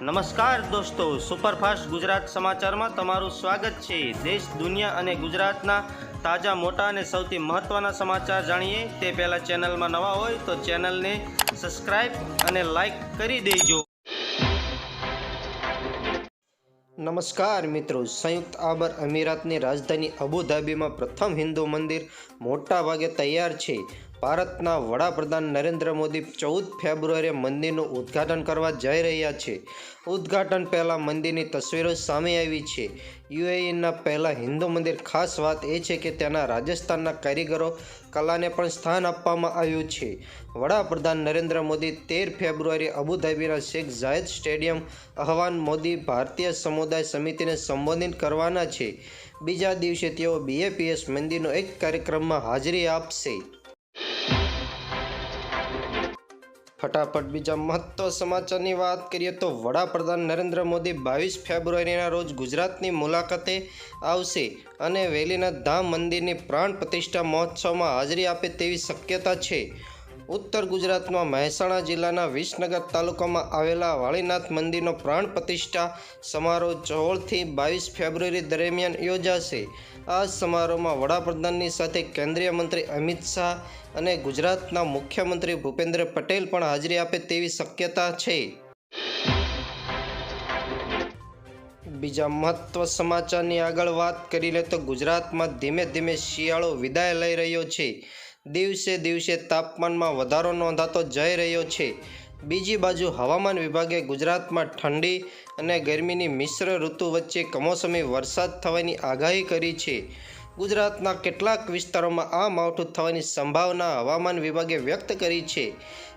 નમસ્કાર દોસ્તો, સુપરફાસ્ટ ગુજરાત સમાચારમાં તમારું સ્વાગત છે. દેશ, દુનિયા અને ગુજરાતના તાજા, મોટા અને સૌથી મહત્ત્વના સમાચાર જાણીએ. તે પહેલાં ચેનલમાં નવા હોય તો ચેનલને સબસ્ક્રાઈબ અને લાઈક કરી દેજો. નમસ્કાર મિત્રો, સંયુક્ત આરબ અમીરાતની રાજધાની અબુધાબીમાં પ્રથમ હિન્દુ મંદિર મોટા ભાગે તૈયાર છે. ભારતના વડાપ્રધાન નરેન્દ્ર મોદી ચૌદ ફેબ્રુઆરીએ મંદિરનું ઉદ્ઘાટન કરવા જઈ રહ્યા છે. ઉદ્ઘાટન પહેલાં મંદિરની તસવીરો સામે આવી છે. યુએઈના પહેલાં હિન્દુ મંદિર ખાસ વાત એ છે કે તેના રાજસ્થાનના કારીગરો કલાને પણ સ્થાન આપવામાં આવ્યું છે. વડાપ્રધાન નરેન્દ્ર મોદી તેર February અબુધાબીના Sheikh Zayed stadium Ahlan Modi ભારતીય સમુદાય સમિતિને સંબોધિત કરવાના છે. બીજા દિવસે તેઓ બીએપીએસ મંદિરનો એક કાર્યક્રમમાં હાજરી આપશે. ફટાફટ બીજા મહત્વ સમાચારની વાત કરીએ તો વડાપ્રધાન નરેન્દ્ર મોદી બાવીસ ફેબ્રુઆરીના રોજ ગુજરાતની મુલાકાતે આવશે અને વેલીના ધામ મંદિરની પ્રાણ પ્રતિષ્ઠા મહોત્સવમાં હાજરી આપે તેવી શક્યતા છે. ઉત્તર ગુજરાતમાં મહેસાણા જિલ્લાના વિસનગર તાલુકામાં આવેલા વાળીનાથ મંદિરનો પ્રાણ પ્રતિષ્ઠા સમારોહ ચોળથી બાવીસ ફેબ્રુઆરી દરમિયાન યોજાશે. આ સમારોહમાં વડાપ્રધાનની સાથે કેન્દ્રીય મંત્રી અમિત શાહ અને ગુજરાતના મુખ્યમંત્રી ભૂપેન્દ્ર પટેલ પણ હાજરી આપે તેવી શક્યતા છે. બીજા મહત્વ સમાચારની આગળ વાત કરી લે તો ગુજરાતમાં ધીમે ધીમે શિયાળો વિદાય લઈ રહ્યો છે. દિવસે દિવસે તાપમાનમાં વધારો નોંધાતો જઈ રહ્યો છે. બીજી બાજુ હવામાન વિભાગે ગુજરાતમાં ઠંડી અને ગરમીની મિશ્ર ઋતુ વચ્ચે કમોસમી વરસાદ થવાની આગાહી કરી છે. ગુજરાતના કેટલાક વિસ્તારોમાં આ માવઠું થવાની સંભાવના હવામાન વિભાગે વ્યક્ત કરી છે.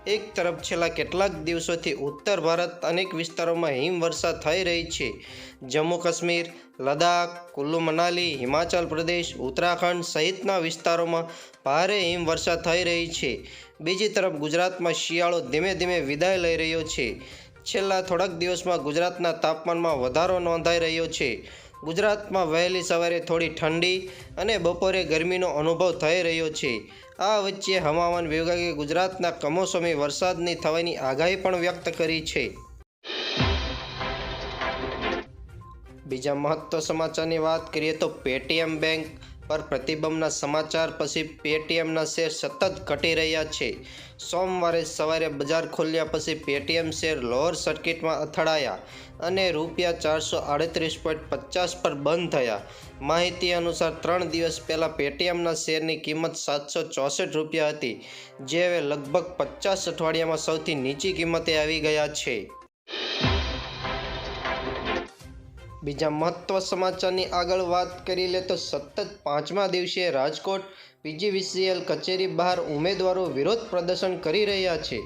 એક તરફ છેલ્લા કેટલાક દિવસોથી ઉત્તર ભારત અનેક વિસ્તારોમાં હિમવર્ષા થઈ રહી છે. જમ્મુ કાશ્મીર, લદ્દાખ, કુલ્લુ મનાલી, હિમાચલ પ્રદેશ, ઉત્તરાખંડ સહિતના વિસ્તારોમાં ભારે હિમવર્ષા થઈ રહી છે. બીજી તરફ ગુજરાતમાં શિયાળો ધીમે ધીમે વિદાય લઈ રહ્યો છે. છેલ્લા થોડાક દિવસમાં ગુજરાતના તાપમાનમાં વધારો નોંધાઈ રહ્યો છે. ગુજરાતમાં વહેલી સવારે થોડી ઠંડી અને બપોરે ગરમીનો અનુભવ થઈ રહ્યો છે. આ વચ્ચે હવામાન વિભાગે ગુજરાતના કમોસમી વરસાદની થવાની આગાહી પણ વ્યક્ત કરી છે. બીજા મહત્વ સમાચારની વાત કરીએ તો પેટીએમ બેંક પર પ્રતિબંધના સમાચાર પછી પેટીએમના શેર સતત ઘટી રહ્યા છે. સોમવારે સવારે બજાર ખોલ્યા પછી પેટીએમ શેર લોઅર સર્કિટમાં અથડાયા અને રૂપિયા ચારસો આડત્રીસ પોઈન્ટ પચાસ પર બંધ થયા. માહિતી અનુસાર ત્રણ દિવસ પહેલાં પેટીએમના શેરની કિંમત સાતસો ચોસઠ રૂપિયા હતી, જે હવે લગભગ પચાસ અઠવાડિયામાં સૌથી નીચી કિંમતે આવી ગયા છે. બીજા મહત્વ સમાચારની આગળ વાત કરી લે તો સતત પાંચમા દિવસે રાજકોટ પીજીવીસીએલ કચેરી બહાર ઉમેદવારો વિરોધ પ્રદર્શન કરી રહ્યા છે.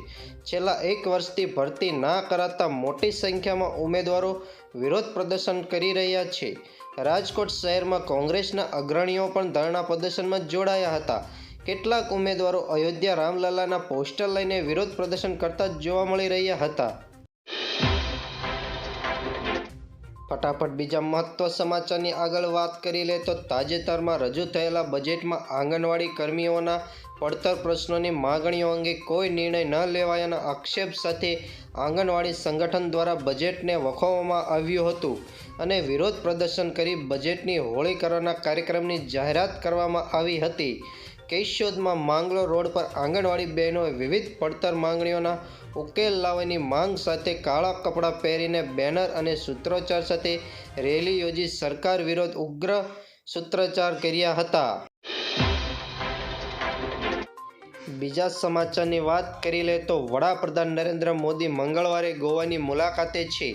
છેલ્લા એક વર્ષથી ભરતી ના કરાતા મોટી સંખ્યામાં ઉમેદવારો વિરોધ પ્રદર્શન કરી રહ્યા છે. રાજકોટ શહેરમાં કોંગ્રેસના અગ્રણીઓ પણ ધરણા પ્રદર્શનમાં જોડાયા હતા. કેટલાક ઉમેદવારો અયોધ્યા રામલલ્લાના પોસ્ટર લઈને વિરોધ પ્રદર્શન કરતા જોવા મળી રહ્યા હતા. ફટાફટ બીજા મહત્વ સમાચારની આગળ વાત કરી લે તો તાજેતરમાં રજૂ થયેલા બજેટમાં આંગણવાડી કર્મીઓના પડતર પ્રશ્નોની માગણીઓ અંગે કોઈ નિર્ણય ન લેવાયાના આક્ષેપ સાથે આંગણવાડી સંગઠન દ્વારા બજેટને વખોવવામાં આવ્યું હતું અને વિરોધ પ્રદર્શન કરી બજેટની હોળી કરવાના કાર્યક્રમની જાહેરાત કરવામાં આવી હતી. કેશોદમાં માંગલો રોડ પર આંગણવાડી બહેનોએ વિવિધ પડતર માંગણીઓના ઉકેલ લાવવાની માંગ સાથે કાળા કપડાં પહેરીને બેનર અને સૂત્રોચ્ચાર સાથે રેલી યોજી સરકાર વિરોધ ઉગ્ર સૂત્રોચ્ચાર કર્યા હતા. બીજા સમાચારની વાત કરી લે તો વડાપ્રધાન નરેન્દ્ર મોદી મંગળવારે ગોવાની મુલાકાતે છે.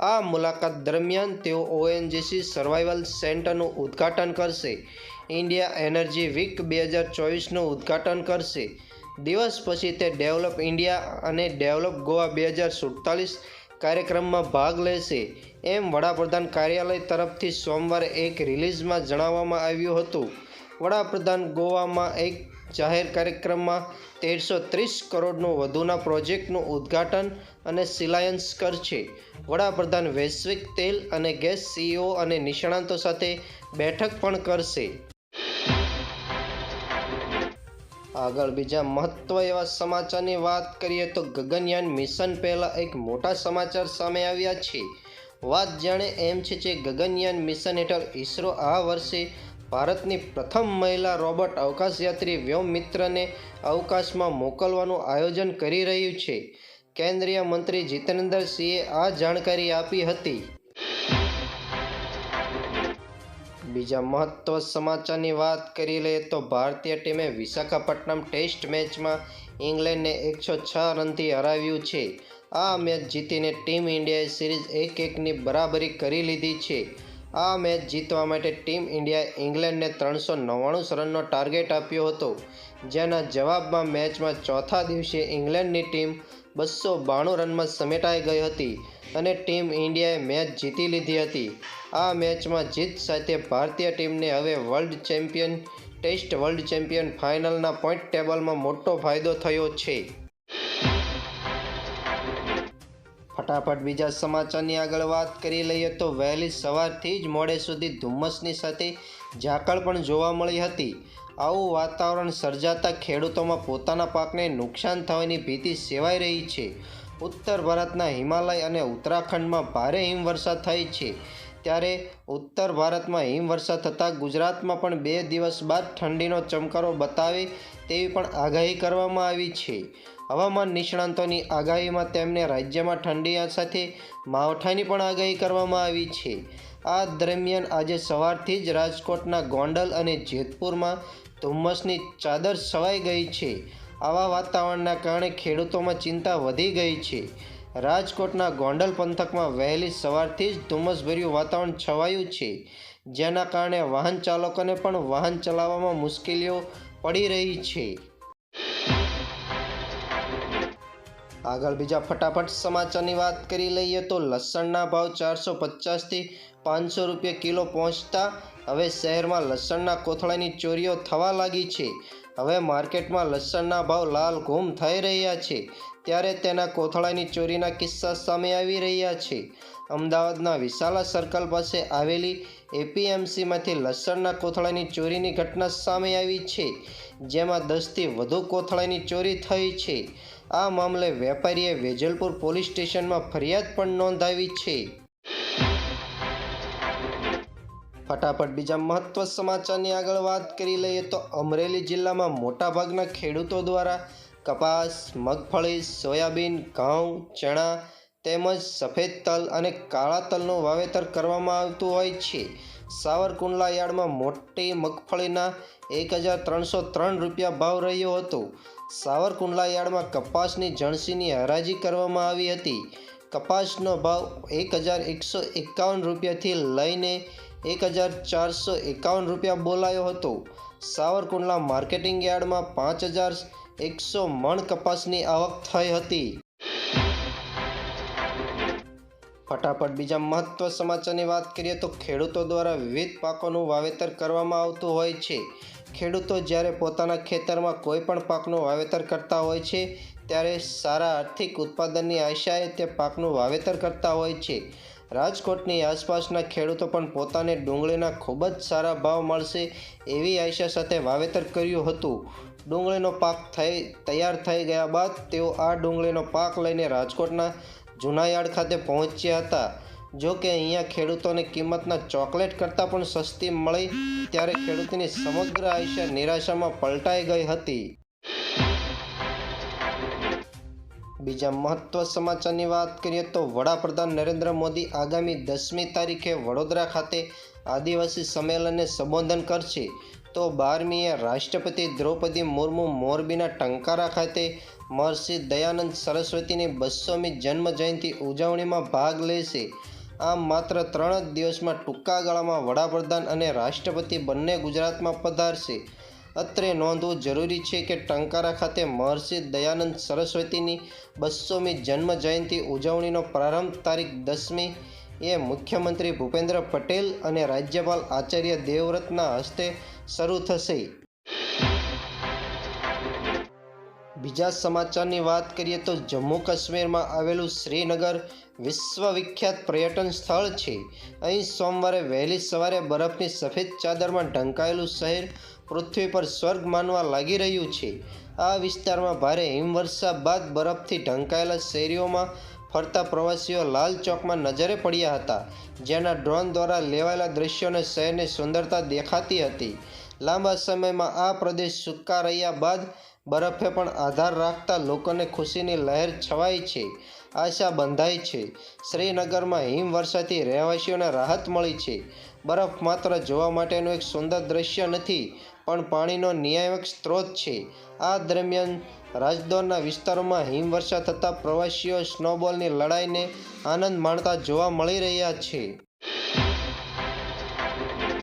આ મુલાકાત દરમિયાન તેઓ ઓએનજીસી સર્વાઇવલ સેન્ટરનું ઉદ્ઘાટન કરશે. ઇન્ડિયા એનર્જી વીક બે હજાર ચોવીસનું ઉદ્ઘાટન કરશે. દિવસ પછી તે ડેવલપ ઇન્ડિયા અને ડેવલપ ગોવા બે હજાર સુડતાલીસ કાર્યક્રમમાં ભાગ લેશે. એમ વડાપ્રધાન કાર્યાલય તરફથી સોમવારે એક રિલીઝમાં જણાવવામાં આવ્યું હતું. વડાપ્રધાન ગોવામાં એક જાહેર કાર્યક્રમમાં તેરસો ત્રીસ કરોડનું વધુના પ્રોજેક્ટનું ઉદ્ઘાટન અને શિલાયન્સ કરશે. વડાપ્રધાન વૈશ્વિક તેલ અને ગેસ સીઈઓ અને નિષ્ણાંતો સાથે બેઠક પણ કરશે. આગળ બીજા મહત્વ એવા સમાચારની વાત કરીએ તો ગગનયાન મિશન પહેલાં એક મોટા સમાચાર સામે આવ્યા છે. વાત જાણે એમ છે કે ગગનયાન મિશન હેઠળ ઈસરો આ વર્ષે ભારતની પ્રથમ મહિલા રોબોટ અવકાશયાત્રી વ્યોમ મિત્રને અવકાશમાં મોકલવાનું આયોજન કરી રહ્યું છે. કેન્દ્રીય મંત્રી જીતેન્દ્ર સિંહે આ જાણકારી આપી હતી. બીજા મહત્વ સમાચારની વાત કરી લઈએ તો ભારતીય ટીમે વિશાખાપટ્ટનમ ટેસ્ટ મેચમાં ઇંગ્લેન્ડને એકસો છ રનથી હરાવ્યું છે. આ મેચ જીતીને ટીમ ઇન્ડિયાએ સિરીઝ એક એકની બરાબરી કરી લીધી છે. આ મેચ જીતવા માટે ટીમ ઇન્ડિયાએ ઇંગ્લેન્ડને ત્રણસો નવ્વાણું રનનો ટાર્ગેટ આપ્યો હતો. જેના જવાબમાં મેચમાં ચોથા દિવસે ઇંગ્લેન્ડની ટીમ બસો બાણું રનમાં સમેટાઈ ગઈ હતી અને ટીમ ઇન્ડિયાએ મેચ જીતી લીધી હતી. આ મેચમાં જીત સાથે ભારતીય ટીમને હવે world champion, test world champion ફાઇનલના point ટેબલમાં મોટો ફાયદો થયો છે. ફટાફટ બીજા સમાચારની આગળ વાત કરી લઈએ તો વહેલી સવારથી જ મોડે સુધી ધુમ્મસની સાથે ઝાકળ પણ જોવા મળી હતી. આવું વાતાવરણ સર્જાતા ખેડૂતોમાં પોતાના પાકને નુકસાન થવાની ભીતિ સેવાઈ રહી છે. ઉત્તર ભારતના હિમાલય અને ઉત્તરાખંડમાં ભારે હિમવર્ષા થઈ છે. ત્યારે ઉત્તર ભારતમાં હિમવર્ષા થતાં ગુજરાતમાં પણ બે દિવસ બાદ ઠંડીનો ચમકારો બતાવે તેવી પણ આગાહી કરવામાં આવી છે. હવામાન નિષ્ણાંતોની આગાહીમાં તેમને રાજ્યમાં ઠંડી સાથે માવઠાની પણ આગાહી કરવામાં આવી છે. આ દરમિયાન આજે સવારથી જ રાજકોટના ગોંડલ અને જેતપુરમાં ધુમ્મસની ચાદર છવાઈ ગઈ છે. આવા વાતાવરણના કારણે ખેડૂતોમાં ચિંતા વધી ગઈ છે. રાજકોટના ગોંડલ પંથકમાં વહેલી સવારથી જ ધુમ્મસભર્યું વાતાવરણ છવાયું છે. જેના કારણે વાહન ચાલકોને પણ વાહન ચલાવવામાં મુશ્કેલીઓ પડી રહી છે. આગળ બીજા ફટાફટ સમાચારની વાત કરી લઈએ તો લસણના ભાવ ચારસો પચાસથી પાંચસો રૂપિયા કિલો પહોંચતા હવે શહેરમાં લસણના કોથળાની ચોરીઓ થવા લાગી છે. હવે માર્કેટમાં લસણના ભાવ લાલ ઘૂમ થઈ રહ્યા છે. ત્યારે તેના કોથળાની ચોરીના કિસ્સા સામે આવી રહ્યા છે. અમદાવાદના વિશાલા સર્કલ પાસે આવેલી એપીએમસીમાંથી લસણના કોથળાની ચોરીની ઘટના સામે આવી છે, જેમાં દસથી વધુ કોથળાની ચોરી થઈ છે. આ મામલે વેપારીએ વેજલપુર પોલીસ સ્ટેશનમાં ફરિયાદ પણ નોંધાવી છે. ફટાફટ બીજા મહત્વ સમાચારની આગળ વાત કરી લઈએ તો અમરેલી જિલ્લામાં મોટાભાગના ખેડૂતો દ્વારા કપાસ, મગફળી, સોયાબીન, ઘઉં, ચણા તેમજ સફેદ તલ અને કાળા તલનું વાવેતર કરવામાં આવતું હોય છે. સાવરકુંડલા યાર્ડમાં મોટી મગફળીના એક હજાર ત્રણસો ત્રણ રૂપિયા ભાવ રહ્યો હતો. સાવરકુંડલા યાર્ડમાં કપાસની જણસીની હરાજી કરવામાં આવી હતી. કપાસનો ભાવ એક હજાર એકસો એકાવન રૂપિયાથી લઈને એક હજાર ચારસો એકાવન રૂપિયા બોલાયો હતો. સાવરકુંડલા માર્કેટિંગ યાર્ડમાં પાંચ હજાર એકસો મણ કપાસની આવક થઈ હતી. ફટાફટ બીજા મહત્વ સમાચારની વાત કરીએ તો ખેડૂતો દ્વારા વિવિધ પાકોનું વાવેતર કરવામાં આવતું હોય છે. ખેડૂતો જ્યારે પોતાના ખેતરમાં કોઈ પણ પાકનું વાવેતર કરતા હોય છે, ત્યારે સારા આર્થિક ઉત્પાદનની આશાએ તે પાકનું વાવેતર કરતા હોય છે. રાજકોટની આસપાસના ખેડૂતો પણ પોતાને ડુંગળીના ખૂબ જ સારા ભાવ મળશે એવી આશા સાથે વાવેતર કર્યું હતું. ડુંગળીનો પાક થઈ, તૈયાર થઈ ગયા બાદ તેઓ આ ડુંગળીનો પાક લઈને રાજકોટના જુનાયાર્ડ ખાતે પહોંચ્યા હતા. જો કે અહીંયા ખેડૂતોને કિંમતના ચોકલેટ કરતાં પણ સસ્તી મળી, ત્યારે ખેડૂતની સમગ્ર આયુષ્ય નિરાશામાં પલટાઈ ગઈ હતી. બીજા મહત્વ સમાચારની વાત કરીએ તો વડાપ્રધાન નરેન્દ્ર મોદી આગામી દસમી તારીખે વડોદરા ખાતે આદિવાસી સંમેલનને સંબોધન કરશે. તો બારમીએ રાષ્ટ્રપતિ દ્રૌપદી મુર્મુ મોરબીના ટંકારા ખાતે મહર્ષિ દયાનંદ સરસ્વતીની બસોમી જન્મ જયંતિ ઉજવણીમાં ભાગ લેશે. આમ માત્ર ત્રણ જ દિવસમાં ટૂંકા ગાળામાં વડાપ્રધાન અને રાષ્ટ્રપતિ બંને ગુજરાતમાં પધારશે. અત્રે નોંધવું જરૂરી છે કે ટંકારા ખાતે મહર્ષિ દયાનંદ સરસ્વતીની બસોમી જન્મ જયંતિ ઉજવણીનો પ્રારંભ તારીખ દસમી એ મુખ્યમંત્રી ભૂપેન્દ્ર પટેલ અને રાજ્યપાલ આચાર્ય દેવવ્રતના હસ્તે શરૂ થશે. બીજા સમાચારની વાત કરીએ તો જમ્મુ કાશ્મીરમાં આવેલું શ્રીનગર વિશ્વવિખ્યાત પર્યટન સ્થળ છે. અહીં સોમવારે વહેલી સવારે બરફની સફેદ ચાદરમાં ઢંકાયેલું શહેર પૃથ્વી પર સ્વર્ગ માનવા લાગી રહ્યું છે. આ વિસ્તારમાં ભારે હિમવર્ષા બાદ બરફથી ઢંકાયેલા શેરીઓમાં ફરતા પ્રવાસીઓ લાલ ચોકમાં નજરે પડ્યા હતા, જેના ડ્રોન દ્વારા લેવાયેલા દ્રશ્યોને શહેરની સુંદરતા દેખાતી હતી. લાંબા સમયમાં આ પ્રદેશ સૂકા રહ્યા બાદ બરફે પણ આધાર રાખતા લોકોને ખુશીની લહેર છવાઈ છે, આશા બંધાય છે. શ્રીનગરમાં હિમવર્ષાથી રહેવાસીઓને રાહત મળી છે. બરફ માત્ર જોવા માટેનું એક સુંદર દ્રશ્ય નથી, પણ પાણીનો નિયામક સ્ત્રોત છે. આ દરમિયાન રાજદોરના વિસ્તારોમાં હિમવર્ષા થતાં પ્રવાસીઓ સ્નોબોલની લડાઈને આનંદ માણતા જોવા મળી રહ્યા છે.